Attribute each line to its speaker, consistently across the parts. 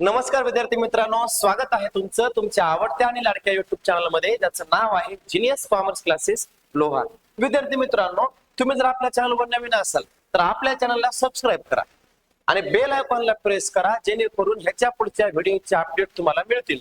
Speaker 1: नमस्कार विद्यार्थी मित्रांनो स्वागत आहे तुमचं तुमच्या आवडत्या आणि लाडक्या युट्यूब चॅनलमध्ये ज्याचं नाव आहे जिनियस फार्मर्स क्लासेस लोहा. विद्यार्थी मित्रांनो तुम्ही जर आपल्या चॅनलवर नवीन असाल तर आपल्या चॅनलला सबस्क्राईब करा. आणि बेल आयकॉनला प्रेस करा जेणेकरून ह्याच्या पुढच्या व्हिडिओचे अपडेट तुम्हाला मिळतील.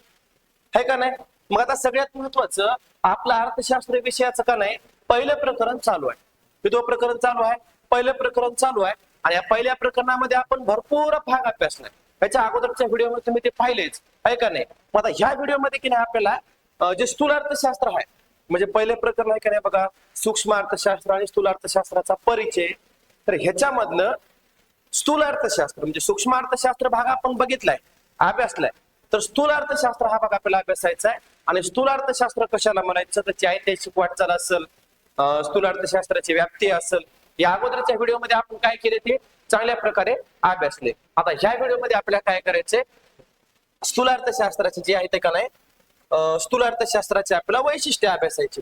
Speaker 1: हे का नाही? मग आता सगळ्यात महत्वाचं आपलं अर्थशास्त्र विषयाचं का नाही पहिलं प्रकरण चालू आहे. विधो प्रकरण चालू आहे. पहिलं प्रकरण चालू आहे. आणि या पहिल्या प्रकरणामध्ये आपण भरपूर भाग अभ्यासलाय. ह्याच्या अगोदरच्या व्हिडिओमध्ये तुम्ही ते पाहिलेच आहे का नाही? मग आता ह्या व्हिडिओमध्ये की नाही आपल्याला जे स्थूल अर्थशास्त्र आहे म्हणजे पहिले प्रकरण आहे का नाही बघा सूक्ष्म अर्थशास्त्र आणि स्थूल अर्थशास्त्राचा परिचय. तर ह्याच्यामधनं स्थूल अर्थशास्त्र म्हणजे सूक्ष्म अर्थशास्त्र भाग आपण बघितलाय अभ्यासलाय. तर स्थूल अर्थशास्त्र हा भाग आपल्याला अभ्यासायचा आहे. आणि स्थूल अर्थशास्त्र कशाला म्हणायचं? त्याची ऐतिहासिक वाटचाल असेल स्थूल अर्थशास्त्राची व्याप्ती असेल. या अगोदरच्या व्हिडिओमध्ये आपण काय केले ते? चांगल्या प्रकारे अभ्यासले. आता ह्या व्हिडिओमध्ये आपल्याला काय करायचे स्थूल अर्थशास्त्राचे जे आहे ते का नाही? स्थूल अर्थशास्त्राचे आपल्याला वैशिष्ट्य अभ्यासायचे.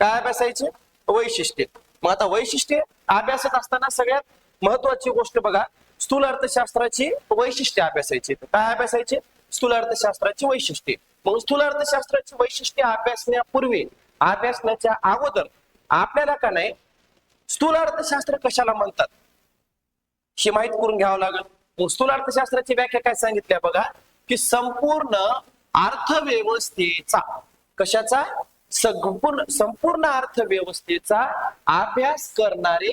Speaker 1: काय अभ्यासायचे? वैशिष्ट्य. मग आता वैशिष्ट्य अभ्यासत असताना सगळ्यात महत्वाची गोष्ट बघा. स्थूल अर्थशास्त्राची वैशिष्ट्य अभ्यासायची. काय अभ्यासायचे? स्थूल अर्थशास्त्राची वैशिष्ट्ये. मग स्थूल अर्थशास्त्राची वैशिष्ट्ये अभ्यासण्यापूर्वी अभ्यासण्याच्या अगोदर आपल्याला का नाही? स्थूल अर्थशास्त्र कशाला म्हणतात? ही माहीत करून घ्यावं लागेल. स्थूल अर्थशास्त्राची व्याख्या काय सांगितल्या बघा की संपूर्ण अर्थव्यवस्थेचा कशाचा? संपूर्ण संपूर्ण अर्थव्यवस्थेचा अभ्यास करणारे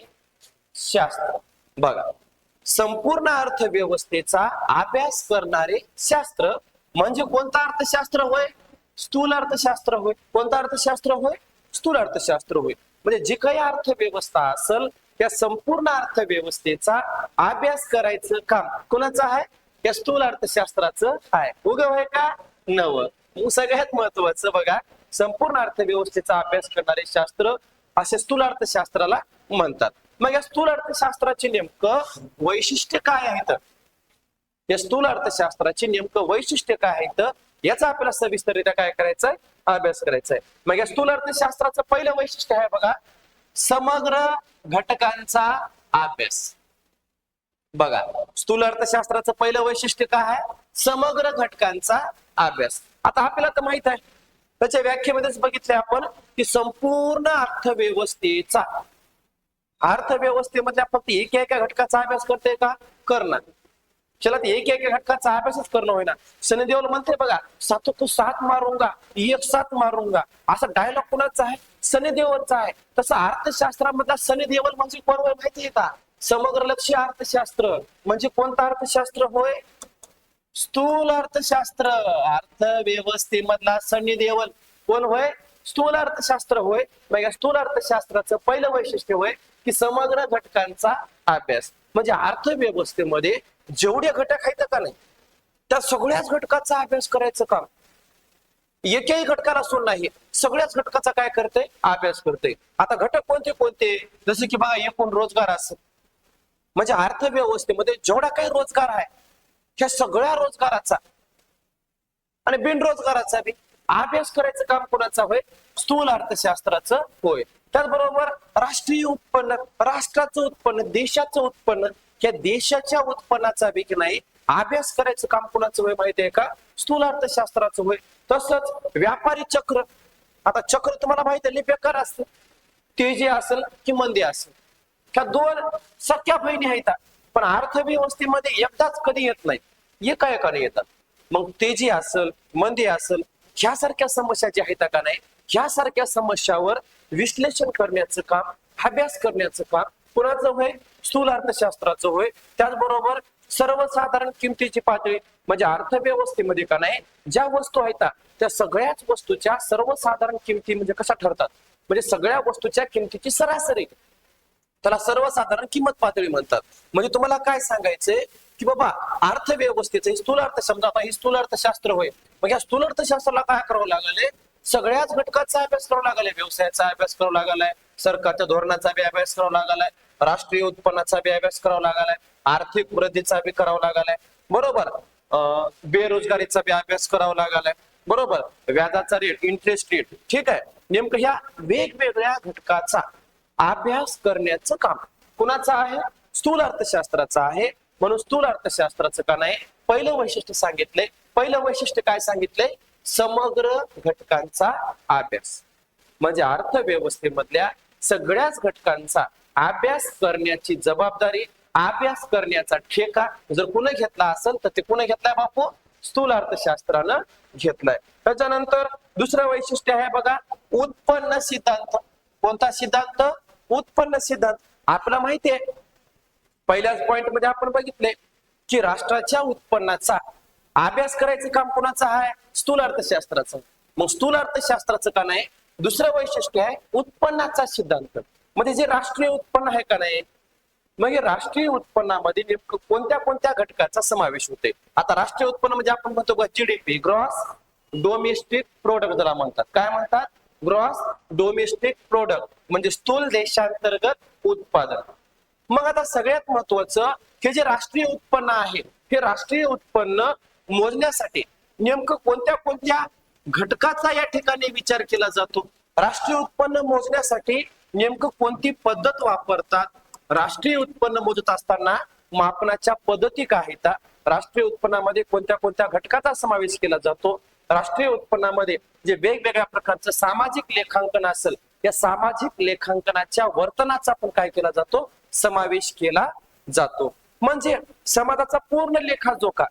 Speaker 1: शास्त्र. बघा संपूर्ण अर्थव्यवस्थेचा अभ्यास करणारे शास्त्र म्हणजे कोणतं अर्थशास्त्र होय? स्थूल अर्थशास्त्र होय. कोणतं अर्थशास्त्र होय? स्थूल अर्थशास्त्र होय. म्हणजे जी काही अर्थव्यवस्था असेल त्या संपूर्ण अर्थव्यवस्थेचा अभ्यास करायचं काम कोणाचं आहे? या स्थूल अर्थशास्त्राचं आहे. उगव आहे का? नव. सगळ्यात महत्वाचं बघा संपूर्ण अर्थव्यवस्थेचा अभ्यास करणारे शास्त्र असे स्थूल अर्थशास्त्राला म्हणतात. मग या स्थूल अर्थशास्त्राचे नेमकं वैशिष्ट्य काय आहेत? या स्थूल अर्थशास्त्राचे नेमकं वैशिष्ट्य काय आहे तर याचा आपल्याला सविस्तरित्या काय करायचंय? अभ्यास करायचा आहे मग या स्थूल अर्थशास्त्राचं पहिलं वैशिष्ट्य आहे बघा समग्र घटकांचा अभ्यास. बघा स्थूल अर्थशास्त्राचं पहिलं वैशिष्ट्य काय आहे? समग्र घटकांचा अभ्यास. आता आपल्याला तर माहीत आहे. त्याच्या व्याख्येमध्येच बघितलंय आपण की संपूर्ण अर्थव्यवस्थेचा अर्थव्यवस्थेमधल्या फक्त एक एका घटकाचा अभ्यास करते का? करणार. चला ते एक एक घटकाचा अभ्यासच करणं होईना. सनी देवल म्हणते बघा सातो तो सात मारूंगा एक सात मारूंगा. असा डायलॉग कोणाचा आहे? सनी देवलचा आहे. तसं अर्थशास्त्रामधला सनी देवल म्हणजे कोण होय माहिती आहे का? समग्र लक्ष अर्थशास्त्र. म्हणजे कोणतं अर्थशास्त्र होय? स्थूल अर्थशास्त्र. अर्थव्यवस्थेमधला सनी देवल कोण होय? स्थूल अर्थशास्त्र होय. स्थूल अर्थशास्त्राचं पहिलं वैशिष्ट्य होय. की समग्र घटकांचा अभ्यास. म्हणजे अर्थव्यवस्थेमध्ये जेवढे घटक आहेत का नाही त्या सगळ्याच घटकाचा अभ्यास करायचं काम. एकही घटकाला सोड नाही सगळ्याच घटकाचा काय करते अभ्यास करते आता घटक कोणते कोणते? जसे की बघा एकूण रोजगार असेल म्हणजे अर्थव्यवस्थेमध्ये जेवढा काही रोजगार आहे ह्या सगळ्या रोजगाराचा आणि बिनरोजगाराचा बी अभ्यास करायचं काम कोणाचा होय? स्थूल अर्थशास्त्राचं होय. त्याचबरोबर राष्ट्रीय उत्पन्न राष्ट्राचं उत्पन्न देशाचं उत्पन्न या देशाच्या उत्पन्नाचा वेग नाही. अभ्यास करायचं काम कुणाचं होय माहिती आहे का? स्थूल अर्थशास्त्राचं होय. तसंच व्यापारी चक्र. आता चक्र तुम्हाला माहिती आहे लई बेकार असतं. तेजी असेल कि मंदी असेल. ह्या दोन सख्या बहिणी आहेत. पण अर्थव्यवस्थेमध्ये एकदाच कधी येत नाही. एका एकाने येतात. मग तेजी असेल मंदी असेल ह्यासारख्या समस्या ज्या आहेत का नाही? ह्यासारख्या समस्यावर विश्लेषण करण्याचं काम अभ्यास करण्याचं काम कुणाचं होय? स्थूल अर्थशास्त्राचं होय. त्याचबरोबर सर्वसाधारण किमतीची पातळी म्हणजे अर्थव्यवस्थेमध्ये का नाही ज्या वस्तू आहेत त्या सगळ्याच वस्तूच्या सर्वसाधारण किमती म्हणजे कशा ठरतात? म्हणजे सगळ्या वस्तूच्या किमतीची सरासरी. त्याला सर्वसाधारण किंमत पातळी म्हणतात. म्हणजे तुम्हाला काय सांगायचंय? की बाबा अर्थव्यवस्थेचं स्थूल अर्थ समजा आता स्थूल अर्थशास्त्र होय. मग या स्थूल अर्थशास्त्राला काय करावं लागले सगळ्याच घटकाचा अभ्यास करावा लागलाय. व्यवसायाचा अभ्यास करावा लागलाय. सरकारच्या धोरणाचा बी अभ्यास करावा लागलाय. राष्ट्रीय उत्पन्नाचा बी अभ्यास करावा लागलाय. आर्थिक वृद्धीचा बी करावा लागलाय. बरोबर. अं, बेरोजगारीचा बी अभ्यास करावा लागलाय. बरोबर. व्याजाचा रेट इंटरेस्ट रेट ठीक आहे. नेमकं ह्या वेगवेगळ्या घटकाचा अभ्यास करण्याचं काम कुणाचं आहे? स्थूल अर्थशास्त्राचं आहे. म्हणून स्थूल अर्थशास्त्राचं का नाही? पहिलं वैशिष्ट्य सांगितलंय. पहिलं वैशिष्ट्य काय सांगितलंय? समग्र घटकांचा अभ्यास. म्हणजे अर्थव्यवस्थेमधल्या सगळ्याच घटकांचा अभ्यास करण्याची जबाबदारी अभ्यास करण्याचा ठेका जर कुणी घेतला असेल तर ते कुणी घेतलाय बापू? स्थूल अर्थशास्त्रानं घेतलाय. त्याच्यानंतर दुसरं वैशिष्ट्य आहे बघा उत्पन्न सिद्धांत. कोणता सिद्धांत? उत्पन्न सिद्धांत. आपल्याला माहिती आहे. पहिल्याच पॉइंटमध्ये आपण बघितले की राष्ट्राच्या उत्पन्नाचा अभ्यास करायचं काम कोणाचं आहे? स्थूल अर्थशास्त्राचं. मग स्थूल अर्थशास्त्राचं का नाही? दुसरं वैशिष्ट्य आहे उत्पन्नाचा सिद्धांत. म्हणजे जे राष्ट्रीय उत्पन्न आहे का नाही? मग हे राष्ट्रीय उत्पन्नामध्ये नेमकं कोणत्या कोणत्या घटकाचा समावेश होते आता राष्ट्रीय उत्पन्न म्हणजे आपण म्हणतो का जीडीपी ग्रॉस डोमेस्टिक प्रोडक्ट ज्याला म्हणतात. काय म्हणतात? ग्रॉस डोमेस्टिक प्रोडक्ट म्हणजे स्थूल देशांतर्गत उत्पादन. मग आता सगळ्यात महत्वाचं हे जे राष्ट्रीय उत्पन्न आहे हे राष्ट्रीय उत्पन्न मोजण्यासाठी नेमकं कोणत्या कोणत्या घटकाचा या ठिकाणी विचार केला जातो? राष्ट्रीय उत्पन्न मोजण्यासाठी नेमकं कोणती पद्धत वापरतात? राष्ट्रीय उत्पन्न मोजत असताना मापनाच्या पद्धती काय आहेत? राष्ट्रीय उत्पन्नामध्ये कोणत्या कोणत्या घटकाचा समावेश केला जातो? राष्ट्रीय उत्पन्नामध्ये जे वेगवेगळ्या प्रकारचं सामाजिक लेखांकन असेल या सामाजिक लेखांकनाच्या वर्तनाचा पण काय केला जातो? समावेश केला जातो. म्हणजे समाजाचा पूर्ण लेखा जोखा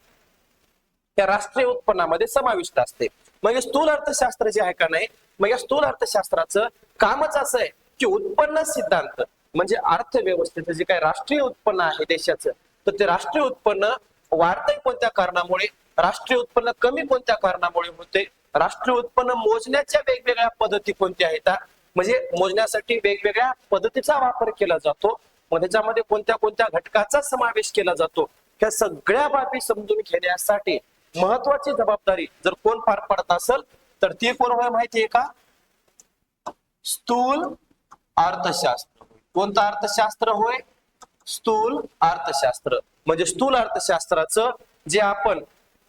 Speaker 1: या राष्ट्रीय उत्पन्नामध्ये समाविष्ट असते. मग स्थूल अर्थशास्त्र जे आहे का नाही मग या स्थूल अर्थशास्त्राचं कामच असं आहे की उत्पन्न सिद्धांत म्हणजे अर्थव्यवस्थेचं जे काही राष्ट्रीय उत्पन्न आहे देशाचं तर ते राष्ट्रीय उत्पन्न वाढतंय कोणत्या कारणामुळे? राष्ट्रीय उत्पन्न कमी कोणत्या कारणामुळे होते? राष्ट्रीय उत्पन्न मोजण्याच्या वेगवेगळ्या पद्धती कोणत्या आहेत म्हणजे मोजण्यासाठी वेगवेगळ्या पद्धतीचा वापर केला जातो. मग त्याच्यामध्ये कोणत्या कोणत्या घटकाचा समावेश केला जातो? ह्या सगळ्या बाबी समजून घेण्यासाठी महत्वाची जबाबदारी जर कोण पार पडत असेल तर ती कोण होय माहितीये का? स्थूल अर्थशास्त्र कोणतं अर्थशास्त्र होय? स्थूल अर्थशास्त्र. म्हणजे स्थूल अर्थशास्त्राचं जे आपण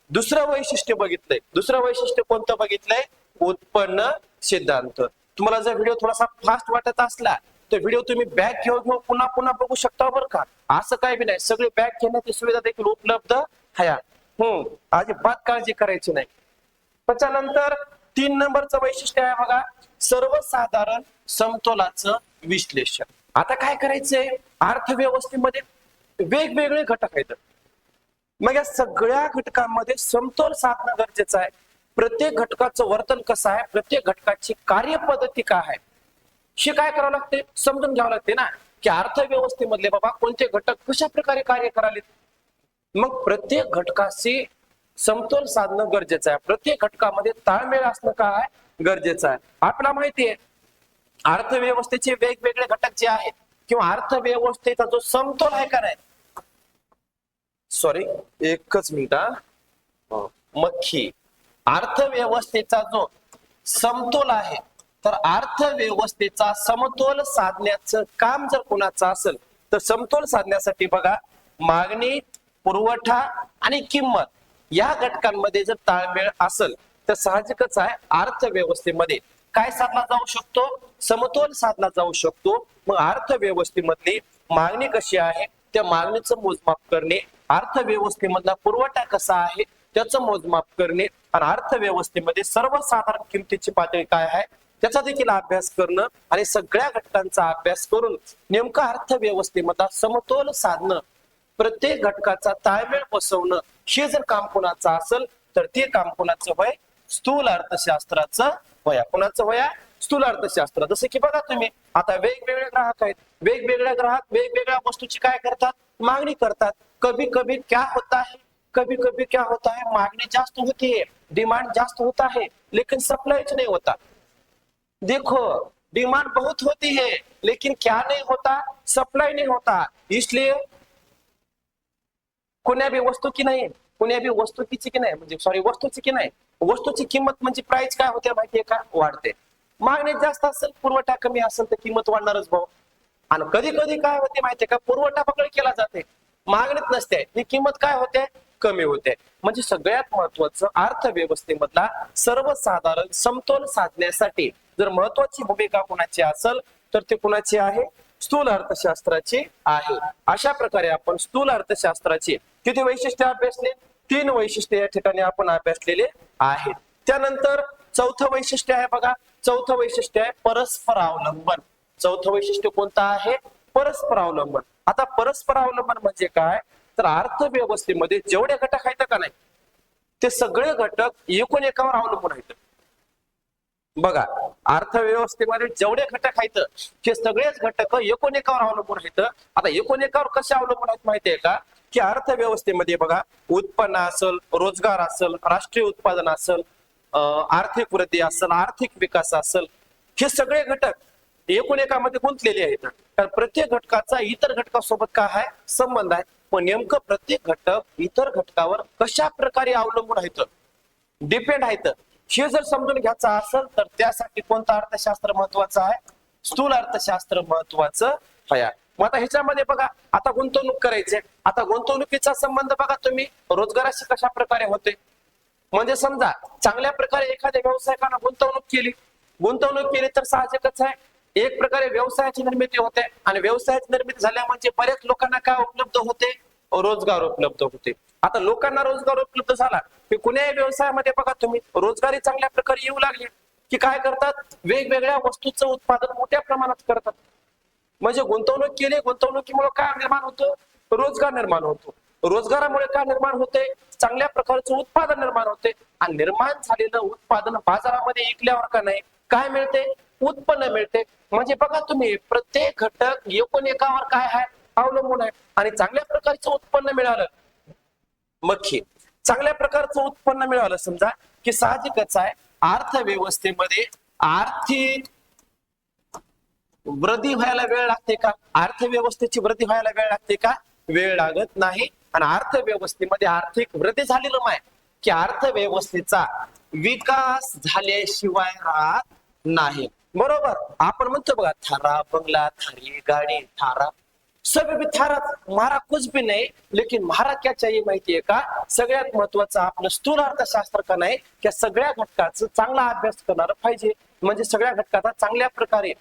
Speaker 1: दुसरं वैशिष्ट्य बघितलंय. दुसरं वैशिष्ट्य कोणतं बघितलंय? उत्पन्न सिद्धांत. तुम्हाला जर व्हिडिओ थोडासा फास्ट वाटत असला तर व्हिडिओ तुम्ही बॅक घेऊन घेऊन पुन्हा पुन्हा बघू शकता बरं का. असं काय बी नाही. सगळी बॅक घेण्याची सुविधा देखील उपलब्ध आहे. हो. हम्म अजिबात काळजी करायची नाही. त्याच्यानंतर तीन नंबरचं वैशिष्ट्य आहे बघा सर्वसाधारण समतोलाचं विश्लेषण. आता काय करायचंय? अर्थव्यवस्थेमध्ये वेगवेगळे घटक आहेत. मग या सगळ्या घटकांमध्ये समतोल साधणं गरजेचं आहे. प्रत्येक घटकाचं वर्तन कसं आहे? प्रत्येक घटकाची कार्यपद्धती काय आहे? हे काय करावं लागते? समजून घ्यावं लागते ना? की अर्थव्यवस्थेमधले बाबा कोणते घटक कशा प्रकारे कार्य करावेत मग प्रत्येक घटकाशी समतोल साधणं गरजेचं आहे. प्रत्येक घटकामध्ये ताळमेळ असणं काय? गरजेचं आहे. आपल्याला माहिती आहे अर्थव्यवस्थेचे वेगवेगळे घटक जे आहेत किंवा अर्थव्यवस्थेचा जो समतोल आहे का नाही? सॉरी एकच मिनिट हो. मक्खी अर्थव्यवस्थेचा जो समतोल आहे तर अर्थव्यवस्थेचा समतोल साधण्याचं काम जर कोणाचं असेल तर समतोल साधण्यासाठी बघा मागणी पुरवठा आणि किंमत या घटकांमध्ये जर ताळमेळ असेल तर साहजिकच आहे अर्थव्यवस्थेमध्ये काय साधला जाऊ शकतो? समतोल साधला जाऊ शकतो. मग अर्थव्यवस्थेमधली मागणी कशी आहे? त्या मागणीचं मोजमाप करणे अर्थव्यवस्थेमधला पुरवठा कसा आहे त्याचं मोजमाप करणे आणि अर्थव्यवस्थेमध्ये सर्वसाधारण किमतीची पातळी काय आहे त्याचा देखील अभ्यास करणं आणि सगळ्या घटकांचा अभ्यास करून नेमका अर्थव्यवस्थेमधला समतोल साधणं प्रत्येक घटकाचा ताळमेळ बसवणं हे जर काम कोणाचं असेल तर ते काम कोणाचं वय? स्थूल अर्थशास्त्राचं वया कोणाचं वया स्थूल अर्थशास्त्र. जसं की बघा तुम्ही आता वेगवेगळे ग्राहक आहेत. वेगवेगळ्या ग्राहक वेगवेगळ्या वस्तूची काय करतात? मागणी करतात. कभी कभी क्या होता है? कभी कभी क्या होता है? मागणी जास्त होती है डिमांड जास्त होता है लेकिन सप्लाईच नाही होता. देखो डिमांड बहुत होती है लेकिन क्या नहीं होता? सप्लाई नहीं होता. इसलिए कोण्या बी वस्तू की नाही कोण्या बी वस्तूची की नाही म्हणजे सॉरी वस्तूची की नाही वस्तूची किंमत म्हणजे प्राइस काय होते माहितीये का? वाढते. मागणी जास्त असेल पुरवठा कमी असेल तर किंमत वाढणारच भाऊ. आणि कधी कधी काय होते माहितीये का? पुरवठा पकड केला जाते. मागणीत नसते. ही किंमत काय होते? कमी होते. म्हणजे सगळ्यात महत्वाचं अर्थव्यवस्थेमधला सर्वसाधारण समतोल साधण्यासाठी जर महत्वाची भूमिका कुणाची असेल तर ते कुणाची आहे? स्थूल अर्थशास्त्राची आहे. अशा प्रकारे आपण स्थूल अर्थशास्त्राची किती वैशिष्ट्य अभ्यासले? तीन वैशिष्ट्ये या ठिकाणी आपण अभ्यासलेले आहेत. त्यानंतर चौथं वैशिष्ट्य आहे बघा. चौथं वैशिष्ट्य आहे परस्पर अवलंबन. चौथं वैशिष्ट्य कोणतं आहे? परस्पर अवलंबन. आता परस्पर अवलंबन म्हणजे काय? तर अर्थव्यवस्थेमध्ये जेवढे घटक आहेत का नाही? ते सगळे घटक एकूण एकावर अवलंबून आहेत. बघा अर्थव्यवस्थेमध्ये जेवढे घटक आहेत हे सगळेच घटक एकूण एकावर अवलंबून आहेत. आता एकूण एकावर कसे अवलंबून आहेत माहितीये का? की अर्थव्यवस्थेमध्ये बघा उत्पन्न असल रोजगार असल राष्ट्रीय उत्पादन असल आर्थिक वृद्धी असल आर्थिक विकास असल हे सगळे घटक एकूण एकामध्ये गुंतलेले आहेत. तर प्रत्येक घटकाचा इतर घटकासोबत काय आहे? संबंध आहे. पण नेमकं प्रत्येक घटक इतर घटकावर कशा प्रकारे अवलंबून आहेत? डिपेंड आहेत. हे जर समजून घ्यायचं असेल तर त्यासाठी कोणतं अर्थशास्त्र महत्वाचं आहे? स्थूल अर्थशास्त्र महत्वाचं आहे. मग आता ह्याच्यामध्ये बघा आता गुंतवणूक करायची. आता गुंतवणुकीचा संबंध बघा तुम्ही रोजगाराशी कशा प्रकारे होते? म्हणजे समजा चांगल्या प्रकारे एखाद्या व्यावसायिकानं गुंतवणूक केली. गुंतवणूक केली तर साहजिकच आहे. एक प्रकारे व्यवसायाची निर्मिती होते आणि व्यवसायाची निर्मिती झाल्या म्हणजे बऱ्याच लोकांना काय उपलब्ध होते? रोजगार उपलब्ध होते. आता लोकांना रोजगार उपलब्ध झाला की कुण्याही व्यवसायामध्ये बघा तुम्ही रोजगारी चांगल्या प्रकारे येऊ लागली की काय करतात? वेगवेगळ्या वस्तूचं उत्पादन मोठ्या प्रमाणात करतात. म्हणजे गुंतवणूक केली गुंतवणुकीमुळे काय निर्माण होतो? रोजगार निर्माण होतो. रोजगारामुळे काय निर्माण होते? चांगल्या प्रकारचं उत्पादन निर्माण होते. आणि निर्माण झालेलं उत्पादन बाजारामध्ये विकल्यावर का नाही? काय मिळते? उत्पन्न मिळते. म्हणजे बघा तुम्ही प्रत्येक घटक एकूण एकावर काय आहे? अवलंबून आहे. आणि चांगल्या प्रकारचं उत्पन्न मिळालं. मग चांगल्या प्रकारचं उत्पन्न मिळालं. समजा की साहजिकच आहे अर्थव्यवस्थेमध्ये आर्थिक वृद्धी व्हायला वेळ लागते का? अर्थव्यवस्थेची वृद्धी व्हायला वेळ लागते का? वेळ लागत नाही. आणि अर्थव्यवस्थेमध्ये आर्थिक वृद्धी झालेलं नाही. की अर्थव्यवस्थेचा विकास झाल्याशिवाय राहत नाही. बरोबर? आपण म्हणतो बघा थारा बंगला थारी गाडी थारा सब भी मारा कुछ भी नाही लेकिन मारा क्या चाहिए माहितीये का? सगळ्यात महत्वाचं आपलं स्थूल अर्थशास्त्र का नाही त्या सगळ्या घटकाचं चांगला अभ्यास करणार पाहिजे. म्हणजे सगळ्या घटकाचा चांगल्या प्रकारे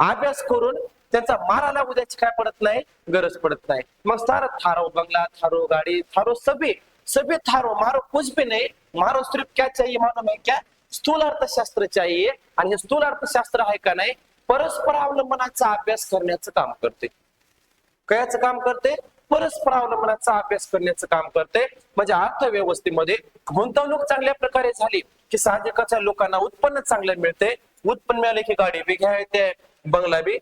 Speaker 1: अभ्यास करून त्यांचा माराला उद्याची काय पडत नाही? गरज पडत नाही. मग सार थारो बंगला थारो गाडी थारो सभी. सभी थारो मारो कुछ भी नहीं. मारो सिर्फ क्या चाहिए मानो नाही क्या? स्थूल अर्थशास्त्र चाहिए. आणि हे स्थूल अर्थशास्त्र आहे का नाही? परस्पर अवलंबनाचा अभ्यास करण्याचं काम करते. कयाचं काम करते परस्पर अवलंबनाचा अभ्यास करण्याचं काम करते. म्हणजे अर्थव्यवस्थेमध्ये गुंतवणूक चांगल्या प्रकारे झाली की साहजिकच्या लोकांना उत्पन्न चांगलं मिळते. उत्पन्न मिळाले की गाडी बी घ्या येते बंगला बी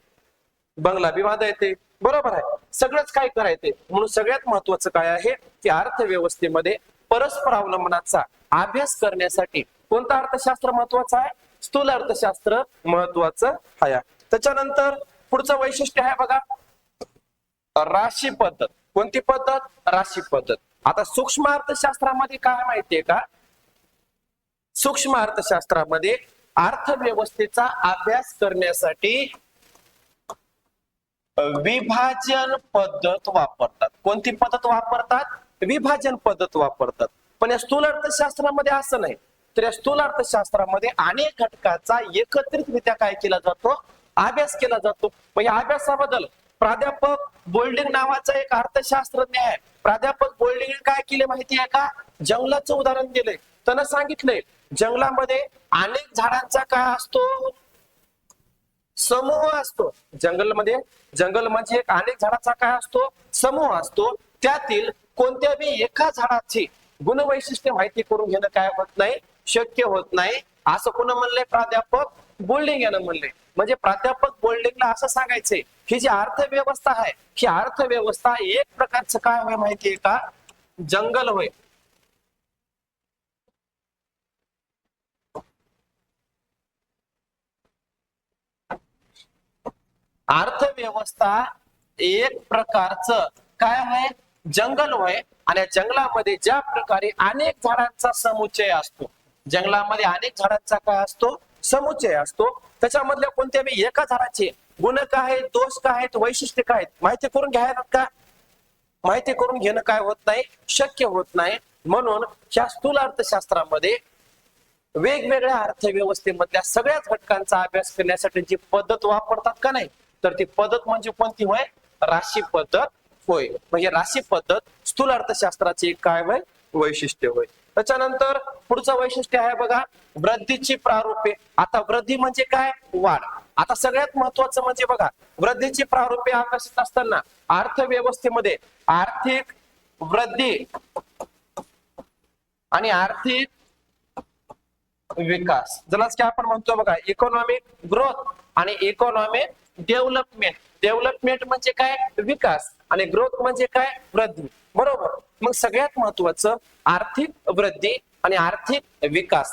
Speaker 1: बंगला बी वादा येते. बरोबर आहे. सगळंच काय करायचे? म्हणून सगळ्यात महत्वाचं काय आहे की अर्थव्यवस्थेमध्ये परस्पर अवलंबनाचा अभ्यास करण्यासाठी कोणतं अर्थशास्त्र महत्वाचं आहे? स्थूल अर्थशास्त्र महत्वाचं आहे. त्याच्यानंतर पुढचं वैशिष्ट्य आहे बघा. राशी पद्धत. कोणती पद्धत? राशी पद्धत. आता सूक्ष्म अर्थशास्त्रामध्ये काय माहितीये का? सूक्ष्म अर्थशास्त्रामध्ये अर्थव्यवस्थेचा अभ्यास करण्यासाठी विभाजन पद्धत वापरतात. कोणती पद्धत वापरतात? विभाजन पद्धत वापरतात. पण या स्थूल अर्थशास्त्रामध्ये असं नाही. तर या स्थूल अर्थशास्त्रामध्ये अनेक घटकाचा एकत्रितरित्या काय केला जातो? अभ्यास केला जातो. मग या अभ्यासाबद्दल प्राध्यापक बोल्डिंग नावाचा एक अर्थशास्त्रज्ञ आहे प्राध्यापक बोल्डिंग काय केले माहिती आहे का? जंगलाचं उदाहरण दिलंय. त्यानं सांगितलंय जंगलामध्ये अनेक झाडांचा काय असतो? समूह असतो. जंगलमध्ये जंगल म्हणजे एक अनेक झाडाचा काय असतो? समूह असतो. त्यातील कोणत्या बी एका झाडाची गुणवैशिष्ट्य माहिती करून घेणं काय होत नाही? शक्य होत नाही. असं कोण म्हणलंय? प्राध्यापक बोल्डिंग यानं म्हणले म्हणजे प्राध्यापक बोल्डिंगला असं सांगायचंय ही जी अर्थव्यवस्था आहे ही अर्थव्यवस्था एक प्रकारचं काय होय माहितीये का? जंगल होय. अर्थव्यवस्था एक प्रकारचं काय होय? जंगल होय. आणि जंगलामध्ये ज्या प्रकारे अनेक झाडांचा समुच्चय असतो. जंगलामध्ये अनेक झाडांचा काय असतो? समुच्चय असतो. त्याच्यामधल्या कोणत्या एका झाडाचे गुण काय आहेत दोष काय आहेत वैशिष्ट्य काय आहेत माहिती करून घ्यायला का? माहिती करून घेणं काय होत नाही शक्य होत नाही. म्हणून या स्थूल अर्थशास्त्रामध्ये वेगवेगळ्या अर्थव्यवस्थेमधल्या सगळ्याच घटकांचा अभ्यास करण्यासाठी जी पद्धत वापरतात का नाही तर ती पद्धत म्हणजे कोणती होय? राशी पद्धत होय. म्हणजे राशी पद्धत स्थूल अर्थशास्त्राचे काय होय? वैशिष्ट्य होय. त्याच्यानंतर पुढचं वैशिष्ट्य आहे बघा वृद्धीची प्रारूपे. आता वृद्धी म्हणजे काय? वाढ. आता सगळ्यात महत्वाचं म्हणजे बघा वृद्धीची प्रारूपे आकर्षित असताना अर्थव्यवस्थेमध्ये आर्थिक वृद्धी आणि आर्थिक विकास. ज्यालाच की आपण म्हणतो बघा इकॉनॉमिक ग्रोथ आणि इकॉनॉमिक डेव्हलपमेंट डेव्हलपमेंट म्हणजे काय? विकास आणि ग्रोथ म्हणजे काय? वृद्धी. बरोबर? मग सगळ्यात महत्वाचं आर्थिक वृद्धी आणि आर्थिक विकास.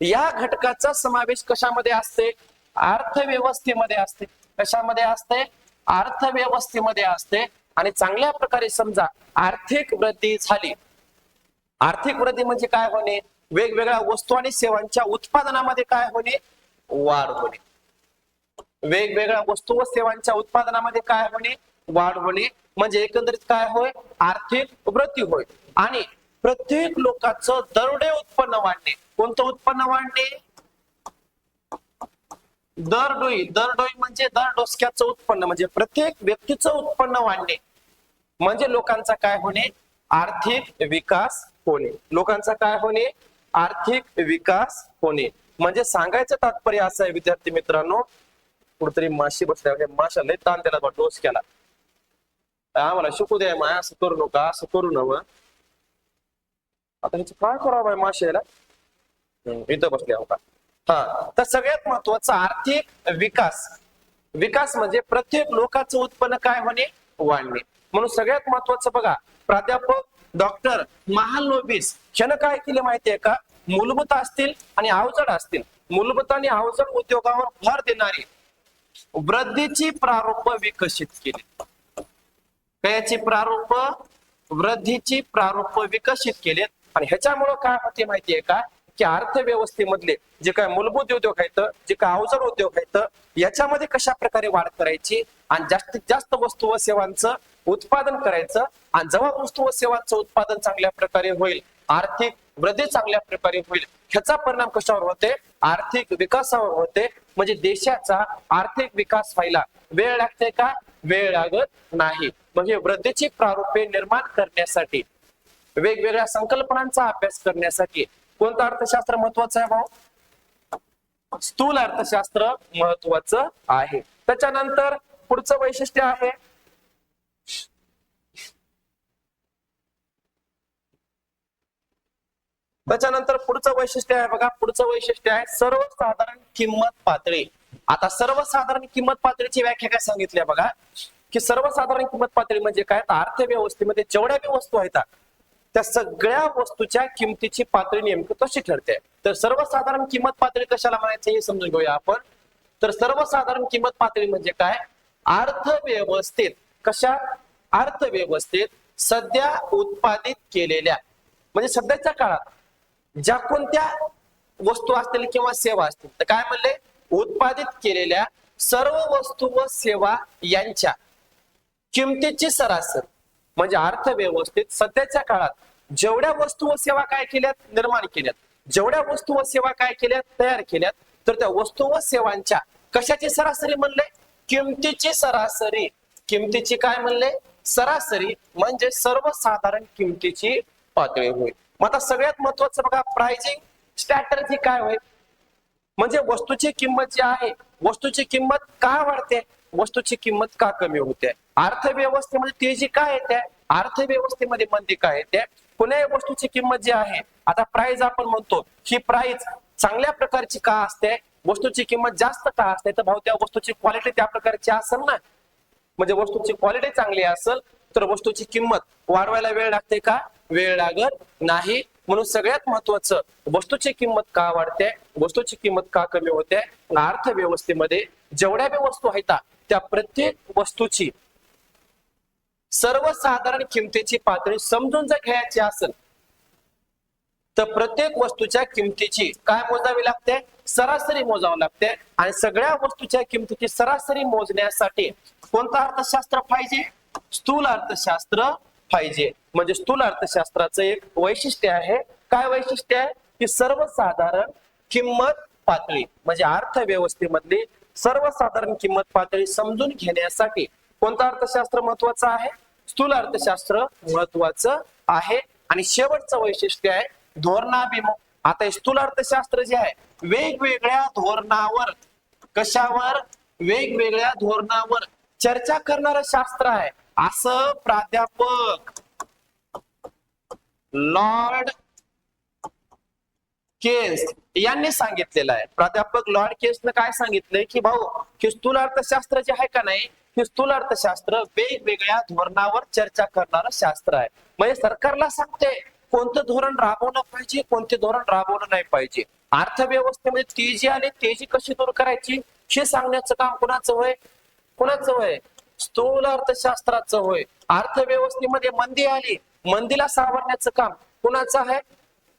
Speaker 1: या घटकाचा समावेश कशामध्ये असते? अर्थव्यवस्थेमध्ये असते. कशामध्ये असते? अर्थव्यवस्थेमध्ये असते. आणि चांगल्या प्रकारे समजा आर्थिक वृद्धी झाली. आर्थिक वृद्धी म्हणजे काय होणे? वेगवेगळ्या वस्तू आणि सेवांच्या उत्पादनामध्ये काय होणे? वाढ होणे. वेगवेगळ्या वस्तू व सेवांच्या उत्पादनामध्ये काय होणे? वाढ होणे. म्हणजे एकंदरीत काय होय? आर्थिक वृद्धी होय. आणि प्रत्येक लोकांचं दरडे उत्पन्न वाढणे. कोणतं उत्पन्न वाढणे? दर डोई दर डोई म्हणजे दर डोसक्याचं उत्पन्न म्हणजे प्रत्येक व्यक्तीचं उत्पन्न वाढणे. म्हणजे लोकांचा काय होणे? आर्थिक विकास होणे. लोकांचा काय होणे? आर्थिक विकास होणे. म्हणजे सांगायचं तात्पर्य असं आहे विद्यार्थी मित्रांनो कुठतरी माशी बसल्या माशा लय ताण त्याला बा डोसक्याला. आम्हाला शिकू द्या माया असं करू नका असं करू नव. आता ह्याचं काय करावं माश्याला इथं बसल्या का? तर सगळ्यात महत्त्वाचा आर्थिक विकास. विकास म्हणजे प्रत्येक लोकांचं उत्पन्न काय होणे? वाढणे. म्हणून सगळ्यात महत्वाचं बघा प्राध्यापक डॉक्टर महालोबीस ह्यानं काय केले माहितीये का? मूलभूत असतील आणि अवजड असतील. मूलभूत आणि अवजड उद्योगावर भर देणारी वृद्धीची प्रारूप विकसित केली. कयाची प्रारूप? वृद्धीची प्रारूप विकसित केलेत. आणि ह्याच्यामुळं काय होते माहितीये का? की अर्थव्यवस्थेमधले जे काय मूलभूत उद्योग आहेत जे काय अवजड उद्योग आहेत याच्यामध्ये कशा प्रकारे वाढ करायची आणि जास्तीत जास्त वस्तू व सेवांचं उत्पादन करायचं आणि जेव्हा वस्तू व सेवांचं उत्पादन चांगल्या प्रकारे होईल आर्थिक वृद्धी चांगल्या प्रकारे होईल ह्याचा परिणाम कशावर होते? आर्थिक विकासावर होते. म्हणजे देशाचा आर्थिक विकास व्हायला वेळ लागते का? वेळ लागत नाही. म्हणजे वृद्धीची प्रारूपे निर्माण करण्यासाठी वेगवेगळ्या संकल्पनांचा अभ्यास करण्यासाठी कोणतं अर्थशास्त्र महत्वाचं आहे भाऊ? स्थूल अर्थशास्त्र महत्वाचं आहे. त्याच्यानंतर पुढचं वैशिष्ट्य आहे. त्याच्यानंतर पुढचं वैशिष्ट्य आहे बघा. पुढचं वैशिष्ट्य आहे सर्वसाधारण किंमत पातळी. आता सर्वसाधारण किंमत पातळीची व्याख्या काय सांगितली बघा? की सर्वसाधारण किंमत पातळी म्हणजे काय? अर्थव्यवस्थेमध्ये जेवढ्या बी वस्तू आहेत त्या सगळ्या वस्तूच्या किमतीची पातळी नेमकी कशी ठरते. तर सर्वसाधारण किंमत पातळी कशाला म्हणायचं हे समजून घेऊया आपण. तर सर्वसाधारण किंमत पातळी म्हणजे काय? अर्थव्यवस्थेत कशा? अर्थव्यवस्थेत सध्या उत्पादित केलेल्या म्हणजे सध्याच्या काळात ज्या कोणत्या वस्तू असतील किंवा सेवा असतील तर काय म्हणले? उत्पादित केलेल्या सर्व वस्तू व सेवा यांच्या किमतीची सरासरी. म्हणजे अर्थव्यवस्थेत सध्याच्या काळात जेवढ्या वस्तू व सेवा काय केल्यात? निर्माण केल्यात. जेवढ्या वस्तू व सेवा काय केल्यात? तयार केल्यात. तर त्या वस्तू व सेवांच्या कशाची सरासरी म्हणले? किमतीची सरासरी. किमतीची काय म्हणले? सरासरी म्हणजे सर्वसाधारण किमतीची पातळी होईल मग आता सगळ्यात महत्वाचं बघा प्राइजिंग स्ट्रॅटर्जी काय होईल म्हणजे वस्तूची किंमत जी आहे वस्तूची किंमत का वाढते? वस्तूची किंमत का कमी होते? अर्थव्यवस्थेमध्ये तेजी काय येते अर्थव्यवस्थेमध्ये मंदी काय येते पुन्हा या वस्तूची किंमत जी आहे आता प्राइस आपण म्हणतो ही प्राइस चांगल्या प्रकारची का असते? वस्तूची किंमत जास्त का असते? तर भाऊ त्या वस्तूची क्वालिटी त्या प्रकारची असेल ना. म्हणजे वस्तूची क्वालिटी चांगली असेल तर वस्तूची किंमत वाढवायला वेळ लागते का? वेळ लागत नाही. म्हणून सगळ्यात महत्वाचं वस्तूची किंमत का वाढते? वस्तूची किंमत का कमी होते? अर्थव्यवस्थेमध्ये जेवढ्या बी वस्तू आहेत त्या प्रत्येक वस्तूची सर्वसाधारण किमतीची पातळी समजून जर घ्यायची असेल तर प्रत्येक वस्तूच्या किमतीची काय मोजावी लागते? सरासरी मोजावं लागते. आणि सगळ्या वस्तूच्या किमतीची सरासरी मोजण्यासाठी कोणतं अर्थशास्त्र पाहिजे? स्थूल अर्थशास्त्र पाहिजे. म्हणजे स्थूल अर्थशास्त्राचं एक वैशिष्ट्य आहे. काय वैशिष्ट्य आहे? की सर्वसाधारण किंमत पातळी. म्हणजे अर्थव्यवस्थेमधली सर्वसाधारण किंमत पातळी समजून घेण्यासाठी कोणता अर्थशास्त्र महत्वाचं आहे? स्थूल अर्थशास्त्र महत्वाचं आहे. आणि शेवटचं वैशिष्ट्य आहे धोरणाभिमुख. आता हे स्थूल अर्थशास्त्र जे आहे वेगवेगळ्या धोरणावर कशावर? वेगवेगळ्या धोरणावर चर्चा करणारं शास्त्र आहे. असं प्राध्यापक लॉर्ड केस यांनी सांगितलेलं आहे. प्राध्यापक लॉर्ड केसनं काय सांगितलंय की भाऊ की स्थूल अर्थशास्त्र जे आहे का नाही हे स्थूल अर्थशास्त्र वेगवेगळ्या धोरणावर चर्चा करणारं शास्त्र आहे. म्हणजे सरकारला सांगते कोणतं धोरण राबवलं पाहिजे कोणते धोरण राबवलं नाही पाहिजे. अर्थव्यवस्थेमध्ये तेजी आली तेजी कशी दूर करायची हे सांगण्याचं काम कुणाचं होय? कुणाचं होय? स्थूल अर्थशास्त्राचं होय. अर्थव्यवस्थेमध्ये मंदी आली मंदीला सावरण्याचं काम कुणाचं आहे?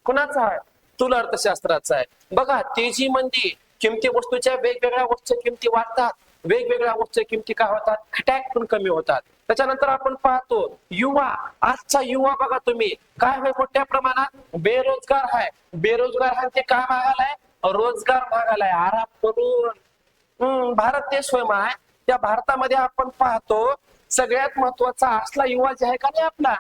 Speaker 1: कुणाचं आहे? स्थूल अर्थशास्त्राचा आहे. बघा तेजी मंदी किमती वस्तूच्या वेगवेगळ्या वस्तूच्या किमती वाढतात. वेगवेगळ्या वस्तूच्या किमती काय होतात? अटॅक पण कमी होतात. त्याच्यानंतर आपण पाहतो युवा आजचा युवा बघा तुम्ही. काय होय? मोठ्या प्रमाणात बेरोजगार आहे. बेरोजगार हा ते काय मागायलाय रोजगार मागायलाय आराम करून. हम्म, भारत देश होय माय. त्या भारतामध्ये आपण पाहतो सगळ्यात महत्त्वाचा असला युवा जे आहे का नाही आपला?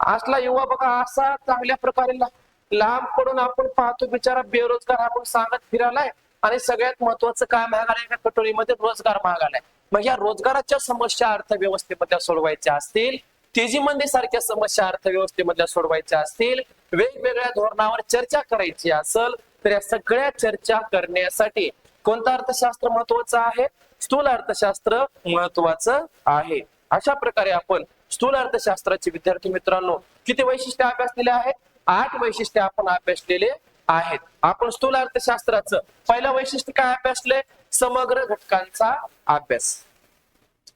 Speaker 1: असला युवा बघा असा चांगल्या प्रकारे ला- लांब पडून आपण पाहतो बिचारा बेरोजगार आपण सांगत फिरालाय आणि सगळ्यात महत्वाचं काय महागालय का कटोरीमध्ये रोजगार महागालाय मग या रोजगाराच्या समस्या अर्थव्यवस्थेमधल्या सोडवायच्या असतील तेजीमंदी सारख्या समस्या अर्थव्यवस्थेमधल्या सोडवायच्या असतील वेगवेगळ्या धोरणावर चर्चा करायची असेल तर या सगळ्या चर्चा करण्यासाठी कोणतं अर्थशास्त्र महत्वाचं आहे? स्थूल अर्थशास्त्र महत्वाचं आहे. अशा प्रकारे आपण स्थूल अर्थशास्त्राचे विद्यार्थी मित्रांनो किती वैशिष्ट्य अभ्यासलेले आहेत? आठ वैशिष्ट्य आपण अभ्यासलेले आहेत. आपण स्थूल अर्थशास्त्राचं पहिलं वैशिष्ट्य काय अभ्यासले समग्र घटकांचा अभ्यास.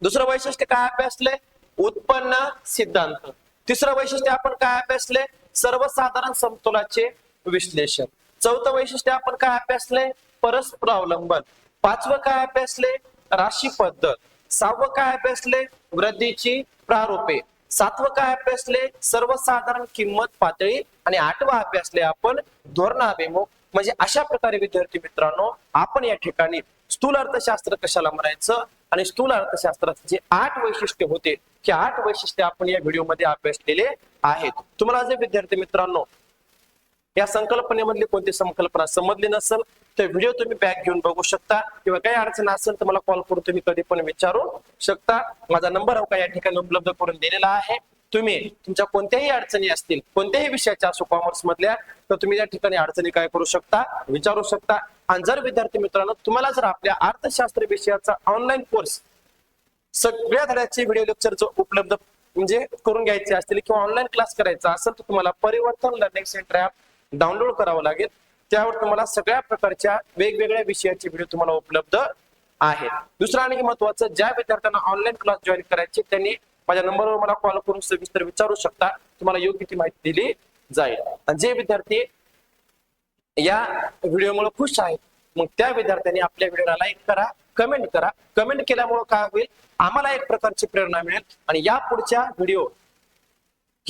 Speaker 1: दुसरं वैशिष्ट्य काय अभ्यासले उत्पन्न सिद्धांत. तिसरं वैशिष्ट्य आपण काय अभ्यासले सर्वसाधारण समतोलाचे विश्लेषण. चौथं वैशिष्ट्य आपण काय अभ्यासले परस्पर अवलंबन पाचवं काय अभ्यासले राशी पद्धत सहावं काय अभ्यासले वृद्धीची प्रारूपे. सातवं काय अभ्यासले सर्वसाधारण किंमत पातळी आणि आठवा अभ्यासले आपण धोरणाभिमुख म्हणजे अशा प्रकारे विद्यार्थी मित्रांनो आपण या ठिकाणी स्थूल अर्थशास्त्र कशाला म्हणायचं? आणि स्थूल अर्थशास्त्राचे जे आठ वैशिष्ट्य होते ते आठ वैशिष्ट्य आपण या व्हिडिओमध्ये अभ्यासलेले आहेत. तुम्हाला जे विद्यार्थी मित्रांनो या संकल्पनेमधली कोणती संकल्पना समजली नसेल तर व्हिडिओ तुम्ही बॅक घेऊन बघू शकता. किंवा काही अडचण असेल तर मला कॉल करून तुम्ही कधी पण विचारू शकता. माझा नंबर हो या ठिकाणी उपलब्ध करून दिलेला आहे. तुम्ही तुमच्या कोणत्याही अडचणी असतील कोणत्याही विषयाच्या असो कॉमर्स मधल्या तर तुम्ही या ठिकाणी अडचणी काय करू शकता विचारू शकता. आणि जर विद्यार्थी मित्रांनो तुम्हाला जर आपल्या अर्थशास्त्र विषयाचा ऑनलाईन कोर्स सगळ्या धड्याचे व्हिडिओ लेक्चर उपलब्ध म्हणजे करून घ्यायचे असतील किंवा ऑनलाईन क्लास करायचा असेल तर तुम्हाला परिवर्तन लर्निंग सेंटर ऍप डाउनलोड करावं लागेल. त्यावर तुम्हाला सगळ्या प्रकारच्या वेगवेगळ्या विषयाचे व्हिडिओ तुम्हाला उपलब्ध आहेत. दुसरं आणि महत्वाचं ज्या विद्यार्थ्यांना ऑनलाईन क्लास जॉईन करायचे त्यांनी माझ्या नंबरवर मला कॉल करून सविस्तर विचारू शकता. तुम्हाला योग्य ती माहिती दिली जाईल. आणि जे विद्यार्थी या व्हिडिओमुळे खुश आहेत मग त्या विद्यार्थ्यांनी आपल्या व्हिडिओला लाईक करा कमेंट करा. कमेंट केल्यामुळे काय होईल? आम्हाला एक प्रकारची प्रेरणा मिळेल. आणि या पुढच्या व्हिडिओ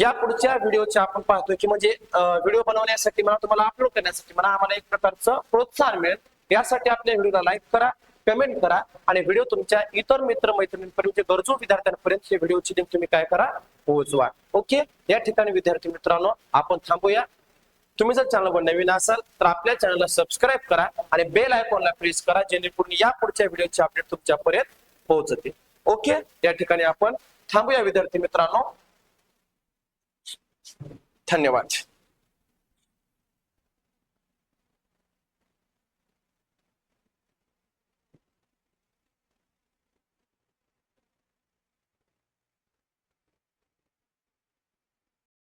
Speaker 1: या पुढच्या व्हिडिओच्या आपण पाहतोय की म्हणजे व्हिडिओ बनवण्यासाठी मला तुम्हाला अपलोड करण्यासाठी म्हणा आम्हाला एक प्रकारचं प्रोत्साहन मिळेल. यासाठी आपल्या व्हिडिओला लाईक करा कमेंट करा आणि व्हिडिओ तुमच्या इतर मित्र मैत्रिणींपर्यंत म्हणजे गरजू विद्यार्थ्यांपर्यंत हे व्हिडिओची लिंक तुम्ही काय करा पोहोचवा. ओके? या ठिकाणी विद्यार्थी मित्रांनो आपण थांबूया. तुम्ही जर चॅनलवर नवीन असाल तर आपल्या चॅनलला सबस्क्राईब करा आणि बेल आयकॉनला प्रेस करा जेणेकरून या पुढच्या व्हिडिओचे अपडेट तुमच्यापर्यंत पोहोचते ओके? या ठिकाणी आपण थांबूया विद्यार्थी मित्रांनो. धन्यवाद.